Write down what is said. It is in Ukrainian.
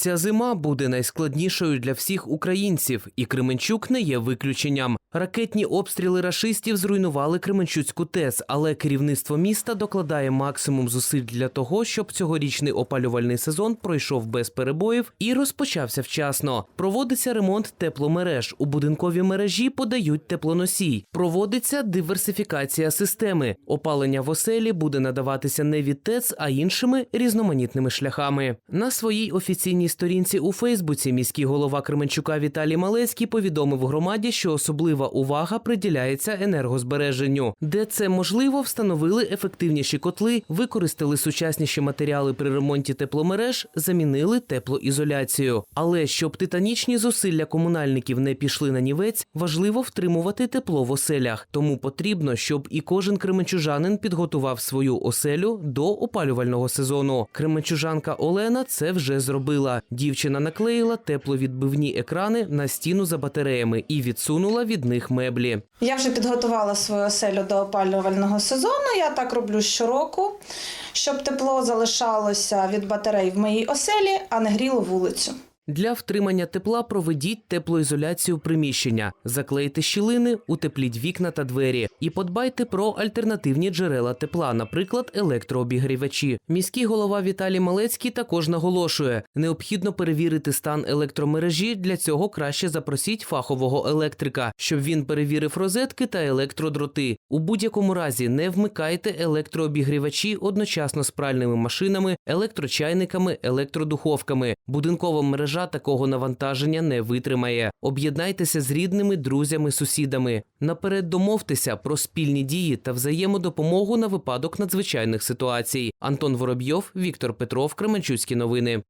Ця зима буде найскладнішою для всіх українців, і Кременчук не є виключенням. Ракетні обстріли рашистів зруйнували Кременчуцьку ТЕС, але керівництво міста докладає максимум зусиль для того, щоб цьогорічний опалювальний сезон пройшов без перебоїв і розпочався вчасно. Проводиться ремонт тепломереж. У будинкові мережі подають теплоносій. Проводиться диверсифікація системи. Опалення в оселі буде надаватися не від ТЕЦ, а іншими різноманітними шляхами. На своїй офіційній сторінці у Фейсбуці міський голова Кременчука Віталій Малецький повідомив громаді, що особлива увага приділяється енергозбереженню. Де це можливо, встановили ефективніші котли, використали сучасніші матеріали при ремонті тепломереж, замінили теплоізоляцію. Але щоб титанічні зусилля комунальників не пішли на нівець, важливо втримувати тепло в оселях. Тому потрібно, щоб і кожен кременчужанин підготував свою оселю до опалювального сезону. Кременчужанка Олена це вже зробила. Дівчина наклеїла тепловідбивні екрани на стіну за батареями і відсунула від них меблі. Я вже підготувала свою оселю до опалювального сезону. Я так роблю щороку, щоб тепло залишалося від батарей в моїй оселі, а не гріло вулицю. Для втримання тепла проведіть теплоізоляцію приміщення, заклейте щілини, утепліть вікна та двері і подбайте про альтернативні джерела тепла, наприклад, електрообігрівачі. Міський голова Віталій Малецький також наголошує: необхідно перевірити стан електромережі. Для цього краще запросіть фахового електрика, щоб він перевірив розетки та електродроти. У будь-якому разі не вмикайте електрообігрівачі одночасно з пральними машинами, електрочайниками, електродуховками. Будинкова мережа такого навантаження не витримає. Об'єднайтеся з рідними, друзями, сусідами. Наперед домовтеся про спільні дії та взаємодопомогу на випадок надзвичайних ситуацій. Антон Воробйов, Віктор Петров, Кременчуцькі новини.